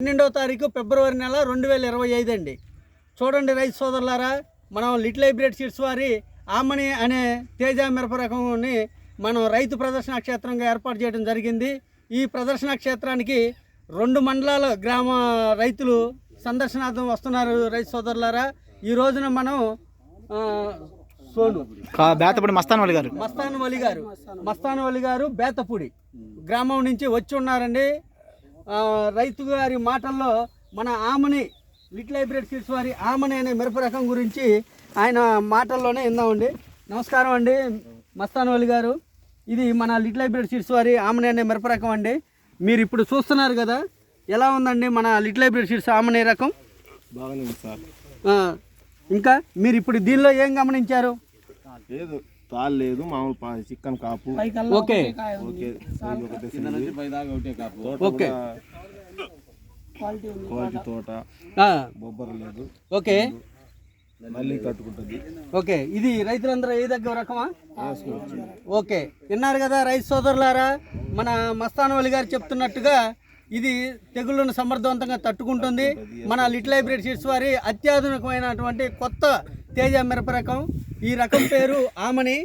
పన్నెండవ తారీఖు ఫిబ్రవరి నెల రెండు వేల ఇరవై ఐదు అండి. చూడండి రైతు సోదరులారా మనం లిటిల్ హైబ్రిడ్ సీడ్స్ వారి ఆమని అనే తేజ మిరప రకంని మనం రైతు ప్రదర్శన క్షేత్రంగా ఏర్పాటు చేయడం జరిగింది. ఈ ప్రదర్శన క్షేత్రానికి రెండు మండలాల గ్రామ రైతులు సందర్శనార్థం వస్తున్నారు రైతు సోదరులారా. ఈ రోజున మనం సోను. బేతపడి మస్తాన్ వాళ్ళు గారు. మస్తాన్ వలి గారు. మస్తాన్ వలి గారు బేతపూడి గ్రామం నుంచి వచ్చి ఉన్నారండి. రైతు గారి మాటల్లో మన ఆమని లిటిల్ హైబ్రిడ్ సీడ్స్ వారి ఆమని అనే మిరప రకం గురించి ఆయన మాటల్లోనే విందామండి. నమస్కారం అండి మస్తాన్ వలి గారు. ఇది మన లిటిల్ హైబ్రిడ్ సీడ్స్ వారి ఆమని అనే మిరప రకం అండి. మీరు ఇప్పుడు చూస్తున్నారు కదా ఎలా ఉందండి మన లిటిల్ హైబ్రిడ్ సీడ్స్ ఆమని రకం? బాగానే ఉంది సార్ ఇంకా మీరు ఇప్పుడు దీనిలో ఏం గమనించారు? లేదు. తాళ్ళు లేదు మామూలు పా- చికెన్ కాపు. ఓకే. ఓకే. ఒకటే ఓకే. కూడా క్వాలిటీ తోట. ఆ, బొబ్బర లేదు. ఓకే. మళ్ళీ కట్టుకుంటుంది. ఓకే. ఇది రైతులందరూ ఏ దగ్గర రకమా? ఓకే. విన్నారు కదా రైతు సోదరులారా? మన మస్తానవల్లి గారు చెప్తున్నట్టుగా ఇది తెగుళ్ళను సమర్థవంతంగా తట్టుకుంటుంది. మన లిటిల్ హైబ్రిడ్ సీడ్స్ వారి అత్యాధునికమైనటువంటి కొత్త తేజ మిరప రకం. ఈ రకం పేరు ఆమని.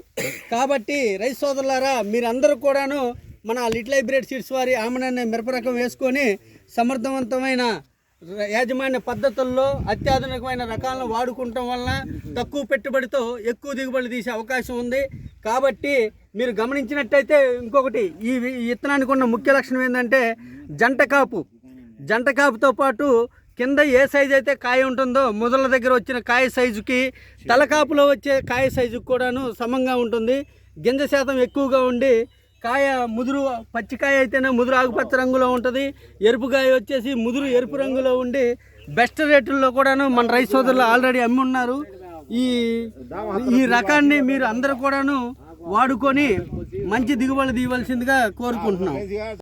కాబట్టి రైతు సోదరులారా మీరందరూ కూడాను మన లిటిల్ హైబ్రిడ్ సీడ్స్ వారి ఆమని అనే మిరప రకం వేసుకొని సమర్థవంతమైన యాజమాన్య పద్ధతుల్లో అత్యాధునికమైన రకాలను వాడుకుంటాం వలన తక్కువ పెట్టుబడితో ఎక్కువ దిగుబడి తీసే అవకాశం ఉంది. కాబట్టి మీరు గమనించినట్టయితే ఇంకొకటి ఈ విత్తనానికి ఉన్న ముఖ్య లక్షణం ఏంటంటే జంట కాపు. జంట కాపుతో పాటు కింద ఏ సైజు అయితే కాయ ఉంటుందో మొదల దగ్గర వచ్చిన కాయ సైజుకి తలకాపులో వచ్చే కాయ సైజుకి కూడాను సమంగా ఉంటుంది. గింజ శాతం ఎక్కువగా ఉండి కాయ ముదురు పచ్చికాయ అయితేనే ముదురు ఆకుపచ్చ రంగులో ఉంటుంది. ఎరుపు కాయ వచ్చేసి ముదురు ఎరుపు రంగులో ఉండి బెస్ట్ రేటుల్లో కూడాను మన రైస్ సోదరులు ఆల్రెడీ అమ్మి ఉన్నారు. ఈ ఈ రకాన్ని మీరు అందరూ కూడాను వాడుకొని మంచి దిగుబడి తీయవలసిందిగా కోరుకుంటున్నాం.